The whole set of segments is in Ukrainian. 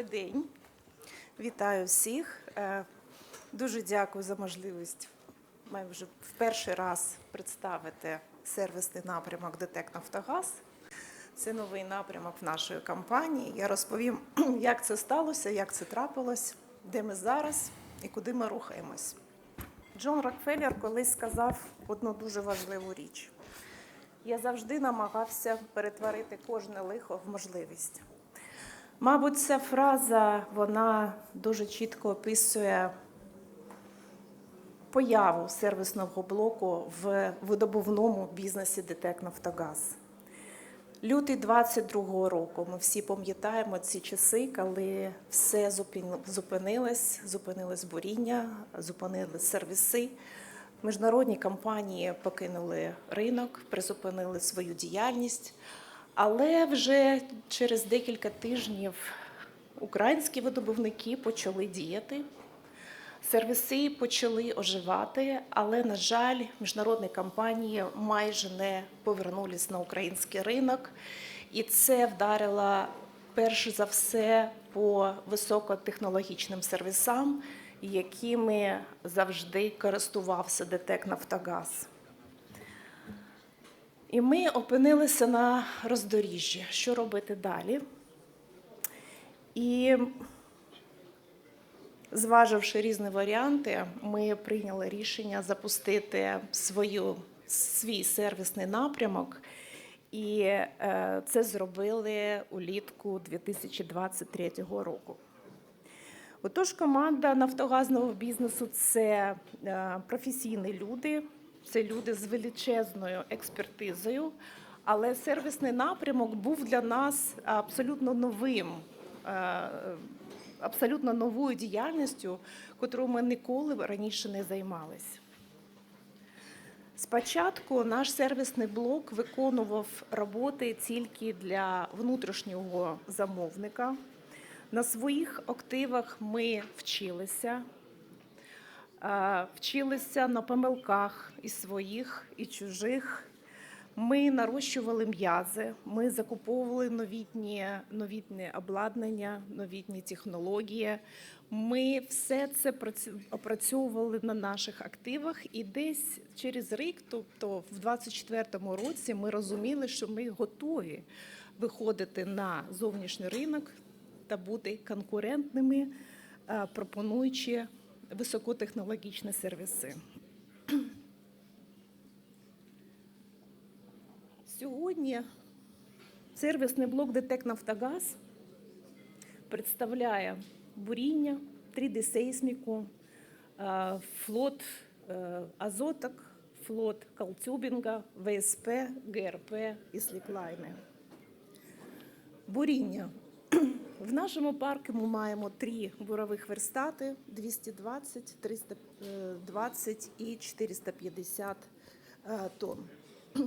Добрий день. Вітаю всіх. Е, Дуже дякую за можливість маю вже в перший раз представити сервісний напрямок ДТЕК Нафтогаз. Це новий напрямок нашої компанії. Я розповім, як це сталося, як це трапилось, де ми зараз і куди ми рухаємось. Джон Рокфеллер колись сказав одну дуже важливу річ. Я завжди намагався перетворити кожне лихо в можливість. Мабуть, ця фраза вона дуже чітко описує появу сервісного блоку в видобувному бізнесі ДТЕК Нафтогаз. Лютий 22-го року ми всі пам'ятаємо ці часи, коли все зупинилось, зупинилось буріння, зупинились сервіси. Міжнародні компанії покинули ринок, призупинили свою діяльність. Але вже через декілька тижнів українські видобувники почали діяти. Сервіси почали оживати, але, на жаль, міжнародні компанії майже не повернулись на український ринок, і це вдарило перш за все по високотехнологічним сервісам, якими завжди користувався ДТЕК Нафтогаз. І ми опинилися на роздоріжжі, що робити далі. І зваживши різні варіанти, ми прийняли рішення запустити свою, свій сервісний напрямок. І е, це зробили улітку 2023 року. Отож, команда нафтогазного бізнесу це е, професійні люди, це люди з величезною експертизою. Але сервісний напрямок був для нас абсолютно новим, е, абсолютно новою діяльністю, котрою ми ніколи раніше не займалися. Спочатку наш сервісний блок виконував роботи тільки для внутрішнього замовника. На своїх активах ми вчилися, вчилися на помилках і своїх, і чужих. Ми нарощували м'язи, ми закуповували новітні, новітнє обладнання, новітні технології. Ми все це опрацьовували на наших активах, і десь через рік, тобто в 2024 році, ми розуміли, що ми готові виходити на зовнішній ринок та бути конкурентними, пропонуючи високотехнологічні сервіси. Сьогодні сервісний блок ДТЕК Нафтогаз представляє буріння, 3D-сейсміку, е, флот е, азоток, флот калтюбінга, ВСП, ГРП і сліклайни. Буріння. В нашому парку ми маємо три бурових верстати 220, 320 і 450 е, тонн.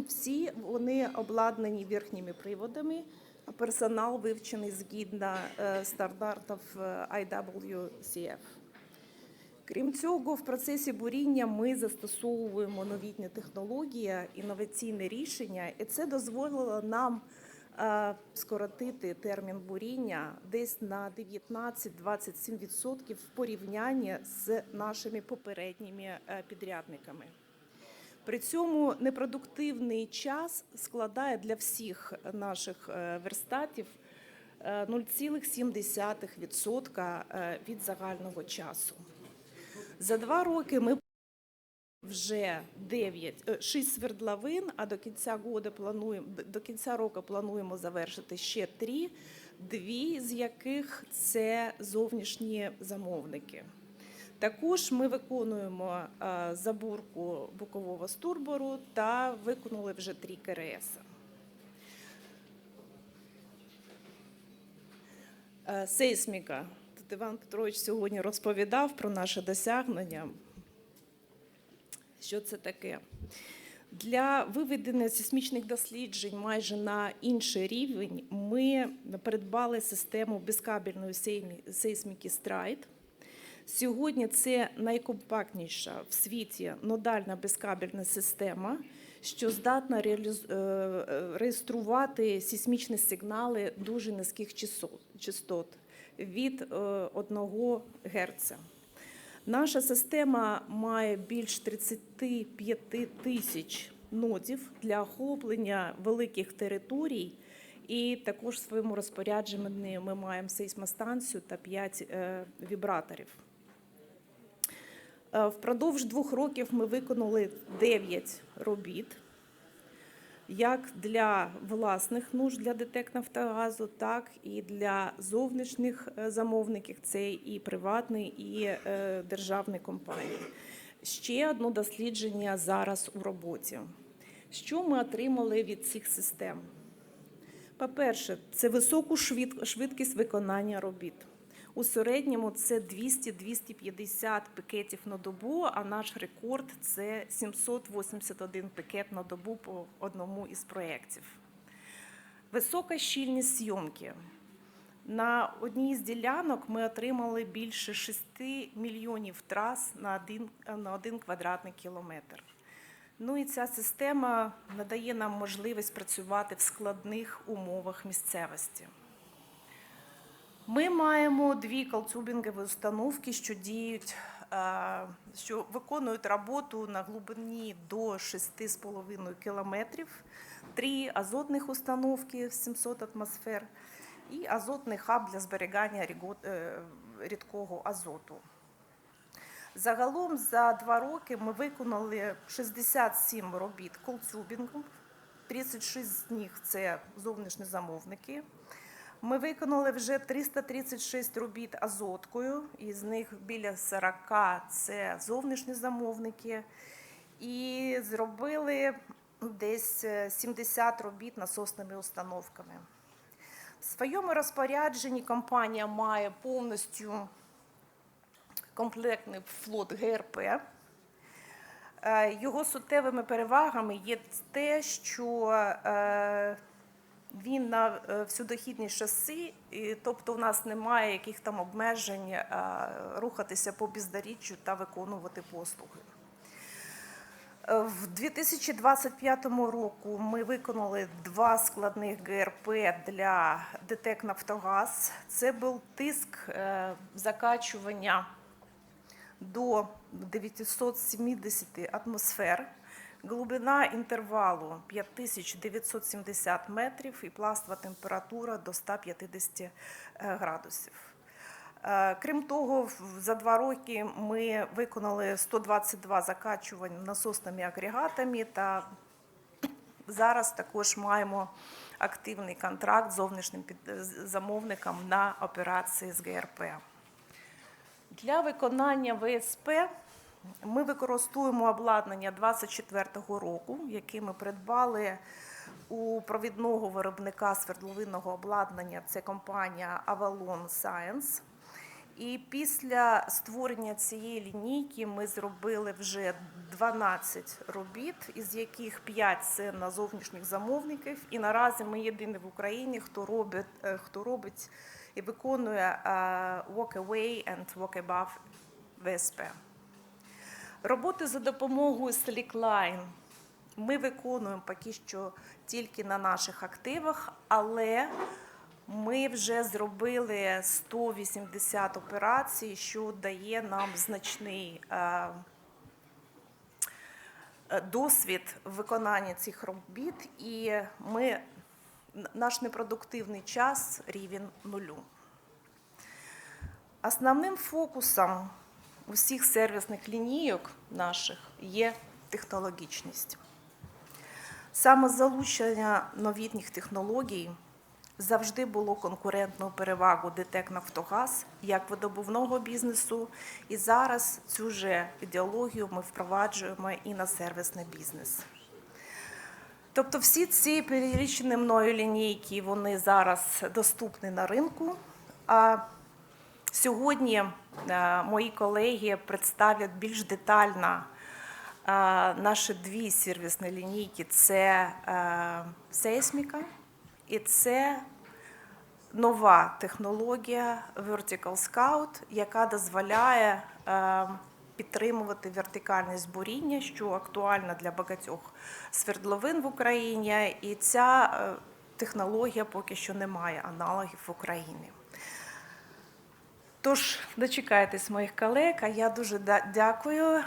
Всі вони обладнані верхніми приводами. Персонал вивчений згідно е, стандартів е, IWCF. Крім цього, в процесі буріння ми застосовуємо новітні технології, інноваційні рішення, і це дозволило нам е, скоротити термін буріння десь на 19-27% в порівнянні з нашими попередніми е, підрядниками. При цьому непродуктивний час складає для всіх наших е, верстатів е, 0,7% е, від загального часу. За два роки ми вже 9, 6 свердловин, а до кінця года плануємо до кінця року плануємо завершити ще три, дві з яких це зовнішні замовники. Також ми виконуємо е, забурку бокового стурбору та виконали вже три КРС. Е, Сейсміка. Тут Іван Петрович сьогодні розповідав про наше досягнення. Що це таке? Для виведення сейсмічних досліджень майже на інший рівень ми придбали систему безкабельної сейсміки Stride. Сьогодні це найкомпактніша в світі нодальна безкабельна система, що здатна е, е, реєструвати сейсмічні сигнали дуже низьких частот від 1 Гц. Наша система має більш 35 тисяч нодів для охоплення великих територій, і також в своєму розпорядженні ми маємо сейсмостанцію та 5 вібраторів. Е, Впродовж двох років ми виконали 9 робіт, як для власних нужд для ДТЕК Нафтогазу, так і для зовнішніх е, замовників. Це і приватні, і е, державні компанії. Ще одне дослідження зараз у роботі. Що ми отримали від цих систем? По-перше, це високу швид- швидкість виконання робіт. У середньому це 200-250 пикетів на добу, а наш рекорд це 781 пикет на добу по одному із проєктів. Висока щільність зйомки. На одній з ділянок ми отримали більше 6 мільйонів трас на один, на один квадратний кілометр. Ну і ця система надає нам можливість працювати в складних умовах місцевості. Ми маємо дві колтюбінгові установки, що діють, е, що виконують роботу на глибині до 6,5 кілометрів, три азотних установки 700 атмосфер і азотний хаб для зберігання е, рідкого азоту. Загалом за два роки ми виконали 67 робіт колтюбінгу, 36 з них це зовнішні замовники. Ми виконали вже 336 робіт азоткою, із них біля 40 це зовнішні замовники. І зробили десь е, 70 робіт насосними установками. В своєму розпорядженні компанія має повністю комплектний флот ГРП. Е, Його суттєвими перевагами є те, що е, він на е, всюдохідній шаси, і, тобто у нас немає яких там обмежень е, рухатися по бездоріжжю та виконувати послуги. Е, В 2025 року ми виконали два складних ГРП для ДТЕК Нафтогаз. Це був тиск закачування до 970 атмосфер, глибина інтервалу 5970 метрів і пластова температура до 150 е, градусів. Е, Крім того, за два роки ми виконали 122 закачування насосними агрегатами та зараз також маємо активний контракт з зовнішнім замовником на операції з ГРП. Для виконання ВСП ми використовуємо обладнання 24-го року, яке ми придбали у провідного виробника свердловинного обладнання. Це компанія Avalon Science. І після створення цієї лінійки ми зробили вже 12 робіт, із яких 5 це на зовнішніх замовників. І наразі ми єдині в Україні, хто робить, е, хто робить і виконує е, walk away and walk above ВСП. Роботи за допомогою Slackline ми виконуємо поки що тільки на наших активах, але ми вже зробили 180 операцій, що дає нам значний е, е, досвід виконання цих робіт, і ми, наш непродуктивний час рівень нулю. Основним фокусом усіх сервісних лінійок наших є технологічність. Саме залучення новітніх технологій завжди було конкурентною перевагою ДТЕК Нафтогаз як видобувного бізнесу, і зараз цю же ідеологію ми впроваджуємо і на сервісний бізнес. Тобто всі ці перелічені мною лінійки вони зараз доступні на ринку. А сьогодні мої колеги представлять більш детально е, наші дві сервісні лінійки: це е, сейсміка і це нова технологія Vertical Scout, яка дозволяє е, підтримувати вертикальність буріння, що актуально для багатьох свердловин в Україні. І ця е, технологія поки що не має аналогів в Україні. Тож дочекайтесь моїх колег. А я дуже дякую.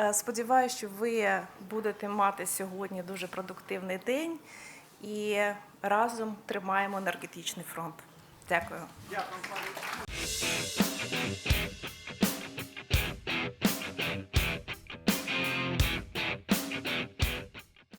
Е, Сподіваюся, що ви будете мати сьогодні дуже продуктивний день і разом тримаємо енергетичний фронт. Дякую. Дякую.